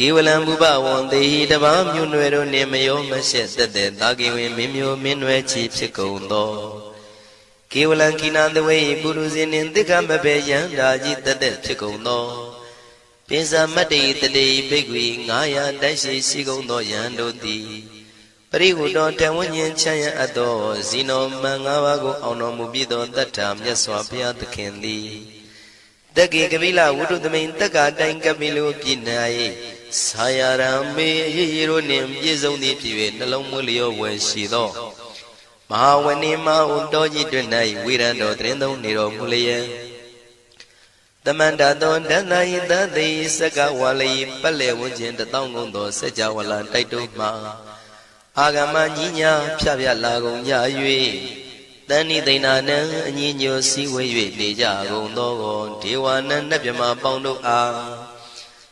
ကေဝလံဘုဘဝံတေဟိတဘာမြို့နွယ်တို့နေမယောမရှက်သက်တဲ့တာကေဝင်မင်းမျိုးမင်းနွယ်ချီဖြစ်ကုန်သောကေဝလံကိနာတဝေပုရုဇင်းနှင့်တိက္ခမဘေယံဓာကြီးတသက်ဖြစ်ကုန်သောပိစမတ္တိတတိဘိက္ခွေ900တိုက်ရှိရှိကုန်သောယံတို့သည်ပရိဟုတောတဝဉ္ဉ္ချမ်းရအပ်သောဇီနောမံ၅ပါးကိုအောင်တော်မူပြီးသောတတ္ထာမြတ်စွာဘုရားသခင်သည်တက္ကေကပိလဝုဒ္ဓသမိန်တက္ကာတိုင်ကပိလိုပြည်၌ ဆာယရံမေအရေးရတို့နှင့်ပြည့်စုံသည်ဖြစ်၍နှလုံးမွေးလျောဝယ်ရှိသောမဟာဝဏိမဟုတောကြီးတွင်၌ဝိရံတော်တရင်သုံးနေတော်မူလျက်တမန္တသောဒန္တာယတသိစကဝါလိပတ်လေဝန်းကျင်တထောင်ကုန်သောစัจ java လာတိုက်တုမှအာဂမညီညာဖြဖြလာကုန်ကြ၍တဏိသိဏနံအညီညွတ်စည်းဝေး၍နေကြကုန်သောဒေဝနံနတ်မြမပေါင်းတို့အား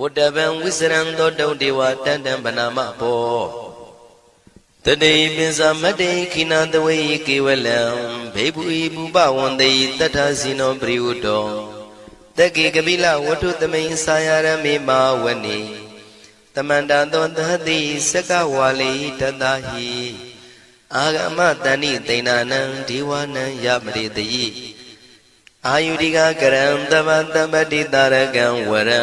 ဝတ္တဗံဝိစရံသောတုံဒေဝတန်တံဗနာမဘောတတိပိစမတေခိနာတဝေကေဝလံဘေဘူဤပူပဝန္တေတထဇိနောပရိဝတ္တောတကေကပိလဝတ္ထုသမိန်စာယရမေမာဝနေတမန္တသောသဟတိစကဝါလိတတဟိအာဂမတဏိသိဏနံဒေဝနံယမရိတယိအာယုရိကကရံတမတမတိတာရကံဝရံ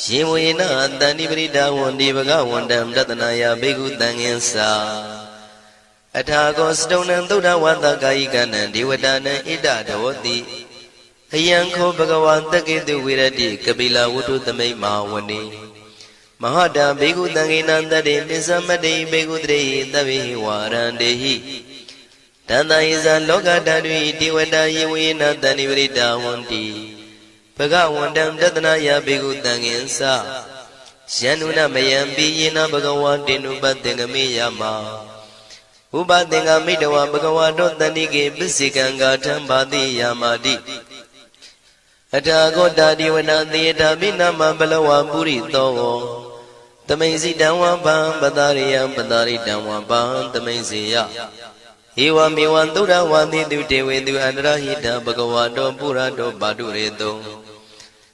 ရှင်ဝေနတန္တိပရိဒါဝန္ဒီဘဂဝန္တံတတနာယဘိက္ခုတံဃင်္စာအထာကောစတုံနံသုဒ္ဓဝါသကာယိကနံဒေဝတာနံဣဒဒေဝတိအယံခောဘဂဝါတက္ကေတုဝိရတိကပိလဝတ္ထုသမိတ်မာဝနေမဟာတံဘေကုတံဃိနံတတေပိသမတေဘေကုတရေသဗ္ဗေဝါရန္တေဟိတန္တယိဇာလောကတံတွေဒေဝတာယေဝေနတန္တိပရိတာဝန္တိ ဘဂဝန္တံတတနာယဘေကုတံဃင်္စယန္နုနမယံပိယေနဘဂဝါတေနုပသင်္ကမေယမဥပသင်္ကမိတဝဘဂဝါတောတဏိကေပစ္စေကံဂါထံဘာတိယာမာတိအထာဂောတာဒီဝနာသေတာမိနာမဘလဝပုရိသောတမိန်စီတံဝံပံပတာရိယံပတာရိတံဝံပံတမိန်စီယဧဝမေဝံသုဒ္ဓဝါတိတုတေဝေတုအန္တရဟိတဘဂဝါတောပုရတောပါတုရေတော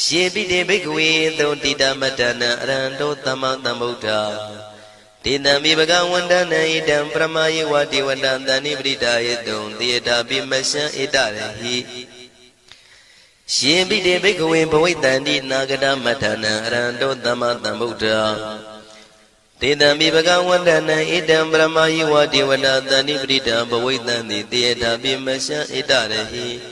ရှေပိတေဘိက္ခဝေသုံတိတမတ္တနံအရဟံတောသမ္မာသမ္ဗုဒ္ဓတေတံမိဘဂဝန္တနံဣတံပရမယေဝတိဝတံတဏိပရိဒါယေတုံတေတာပိမရှံဣတရဟိရှင်ပိတေဘိက္ခဝေဘဝိတန္တိနာဂတမထနံအရဟံတောသမ္မာသမ္ဗုဒ္ဓတေတံမိဘဂဝန္တနံဣတံပရမယေဝတိဝတံတဏိပရိဒါဘဝိတန္တိတေတာပိမရှံဣတရဟိ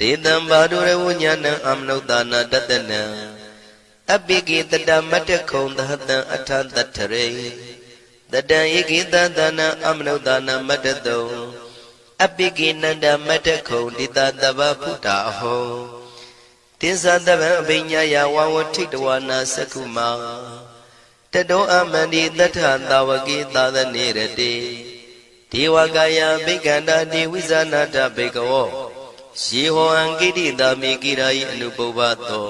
ဒေတံဘာဒုရဝဉာဏံအမနုဿာနာတတနံအပိကိတတမတ္တခုံသဟတံအထတထရေတတံဧကိတသနံအမနုဿာနာမတ္တတုံအပိကိနန္ဒမတ္တခုံတိတတဗ္ဗဖုတာအဟောတိသတဗံအဘိညာယဝဝထိတဝနာသက္ခုမာတတောအမန္တိတထသာဝကိသာသနေရတိဒေဝကာယဘိက္ခန္တာဒေဝိဇာနာတဘေကဝော ယေဟောအံကိတိတာမိကိရာယိအနုပုဗ္ဗတော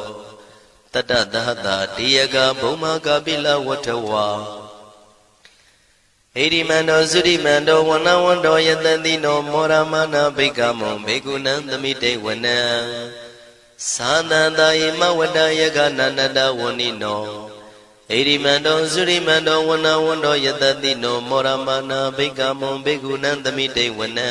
တတသဟတာတေယကဘုံမာကပိလဝထဝါဣရိမန္တောသုရိမန္တောဝနဝန္တောယတတိနောမောရမနာဘိက္ခမောဘေကုဏံသမိတေဝနံသာနန္တယေမဝတ္တယကနန္တတဝဏိနောဣရိမန္တောသုရိမန္တောဝနဝန္တောယတတိနောမောရမနာဘိက္ခမောဘေကုဏံသမိတေဝနံ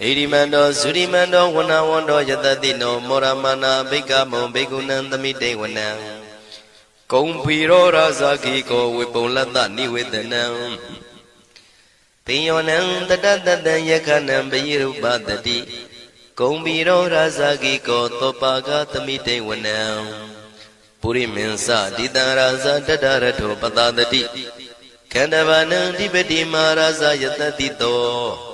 ဣရိမန္တောသုရိမန္တောဝနဝန္တောယတတိနောမောရမနာဘိက္ခမောဘေကုဏံသမိတေဝနံကုံဖီရောရာဇာခိကောဝေပုံလတ္တနိဝေဒနံပိယောနံတတတတံယခနံပယိရုပတတိကုံဖီရောရာဇာခိကောသောပါကသမိတေဝနံပုရိမင်းစတိတံရာဇာတတရထောပတတတိခန္ဓဗာနံတိပတိမာရာဇာယတတိတော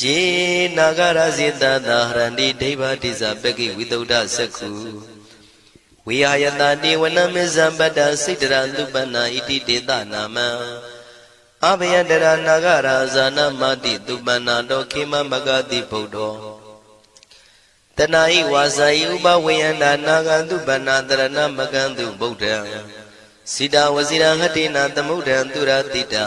ယေနာဂရဇိတသာဟရန္တိဒိဗ္ဗတိဇပကိဝိတုဒ္ဓစက္ခုဝိဟာယတတိဝနမေဇံပတ္တစိတ်တရသုပနာဣတိတေတနာမံအဘယတရနာဂရာဇာနမတိသုပနာတောခေမမဂတိဗုဒ္ဓောတဏှာဤဝါစာဤဥပဝေယန္တာနာဂန္တုပဏတရဏမကန္တုဗုဒ္ဓံစိတာဝစီရဟတိနာသမုဒ္ဒံသူရတိတာ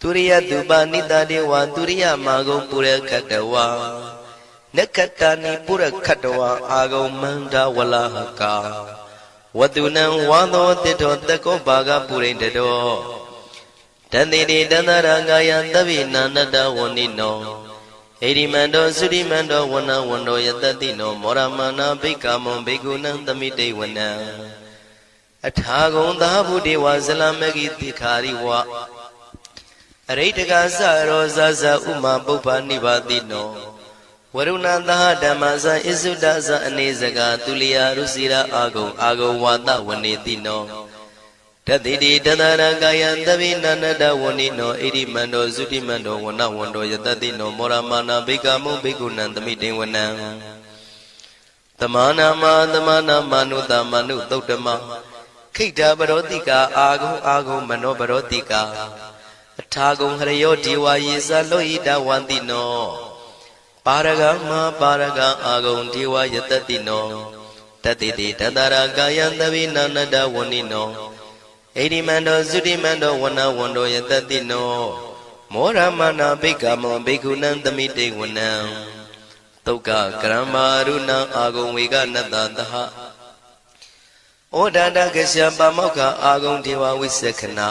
သူရိယသူပနိတတေဝသူရိယမာဂုံပုရခတဝါနက္ခတဏိပုရခတဝါအာဂုံမန္တဝလဟကာဝတုနံဝါသောတိတောတကောဘာဂပုရိတတောတန်တိတိတန္တရာကာယသဗ္ဗိနန္တဝဏိနောဣရိမန္တောသုရိမန္တောဝဏဝန္တောယတတိနောမောရမနာဘိကမွန်ဘေကုဏံသမိတေဝနံအထာဂုံသာဘုဒေဝဇလမဂိတိခာရိဝ အရိတကသရောဇဇဥမာပုပ္ပနိဗ္ဗာတိနောဝရုဏသဟဓမ္မဇဣစုဒဇအနေစကာသူလျာရုစီရာအာဂုံအာဂုံဝါဒဝနေတိနောတတိတိတတရကာယံတပိနန္တဝဏိနောဣရိမန္တောသုတိမန္တောဝနဝန္တောယတတိနောမောရမာနာဘိကမုဘိက္ခုနံသမိတေဝနံသမာနာမသမာနာမနုတမနုသုတ်တမခိတ္တပရောတိကာအာဂုံအာဂုံမနောပရောတိကာ အထာဂုံဟရယောဒီဝါယေဇလောဣတဝန္တိနောပါရဂမပါရဂအာဂုံဒီဝါယတတိနောတတိတိတတရာကာယံတပိနန္တဝဏိနောဣတိမန္တောသုတိမန္တောဝနဝန္တောယတတိနောမောရမနာဘိက္ခမောဘိက္ခုနံသမိတေဝနံတုတ်ကကရမရုဏံအာဂုံဝေကနတတဟဩဒန္တကရှပမောက္ခအာဂုံဒေဝဝိသခနာ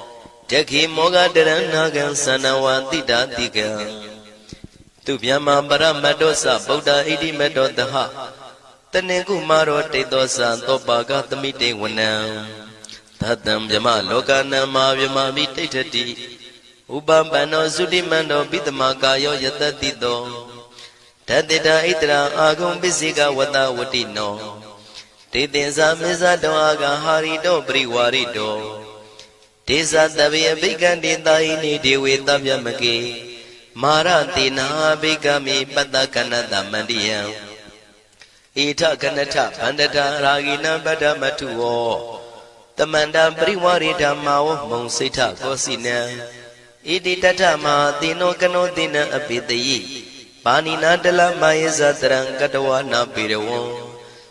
တခိမောဂတရဏကံသနဝတိတာတိကံသူဗျမပရမတ္တောသဗုဒ္ဓဣတိမတ္တောတဟတနေကုမာရောတိတောသံသောပါကသမိတေဝနံသတ္တံဗျမလောကနံမာဗျမမိတိဋ္ဌတိဥပပန္နောသုတိမန္တောပိတမကာယောယတတိတောဓတ္တိတာဣတရာအာဂုံပစ္စေကဝတဝတိနောတေသင်္ဇာမေဇတောအာဂဟာရိတောပရိဝါရိတော ဒေသတဗေအဘိကံတေတာဟိနိဒေဝေတဗျမကေမာရတေနာဘိကမိပတ္တကနတမန္တိယံဣထကနထဗန္တတာရာဂိနံပတ္တမထုဝောတမန္တပရိဝရိဓမ္မာဝမုံစိဋ္ဌကောစီနံဣတိတထမဟာတိနောကနောတိနံအပိတယိပါဏိနာတလမယေဇတရံကတဝနာပေရဝံ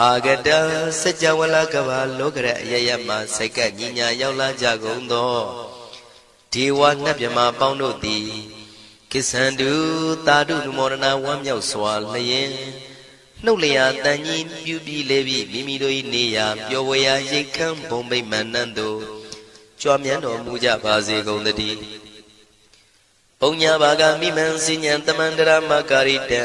အာဂတံစัจ java လကဘာလောကရအယယမစိတ်ကညီညာရောက်လာကြကုန်သောဒေဝနတ်မြမပေါင်းတို့သည်ကိစ္ဆန္တုတာတုနုမောဒနာဝမ်းမြောက်စွာလျင်နှုတ်လျာတန်ကြီးပြူပြီးလေပြီးမိမိတို့၏နေရာပျော်ဝေရာရိတ်ခမ်းဘုံမိတ်မန္နန်တို့ကြွားမြန်းတော်မူကြပါစေကုန်သတည်းပုံညာဘာဂမိမံစဉ္ဉံတမန္တရမကာရိတံ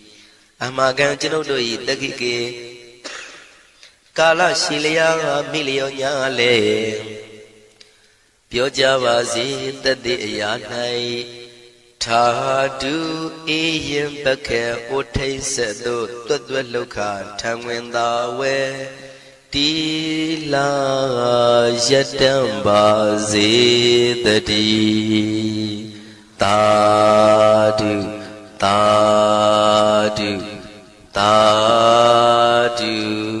အမကံကျွန်ုပ်တို့၏တက္ကိကေကာလရှိလျာမိလျောညာလေပြောကြပါစေတတိအရာ၌ထာတုအေယံပခေဩထိန်ဆက်သို့တွတ်တွတ်လောက်ခထံဝင်သာဝဲတီလာယတံပါစေတတိတာတုတာတု သာဓု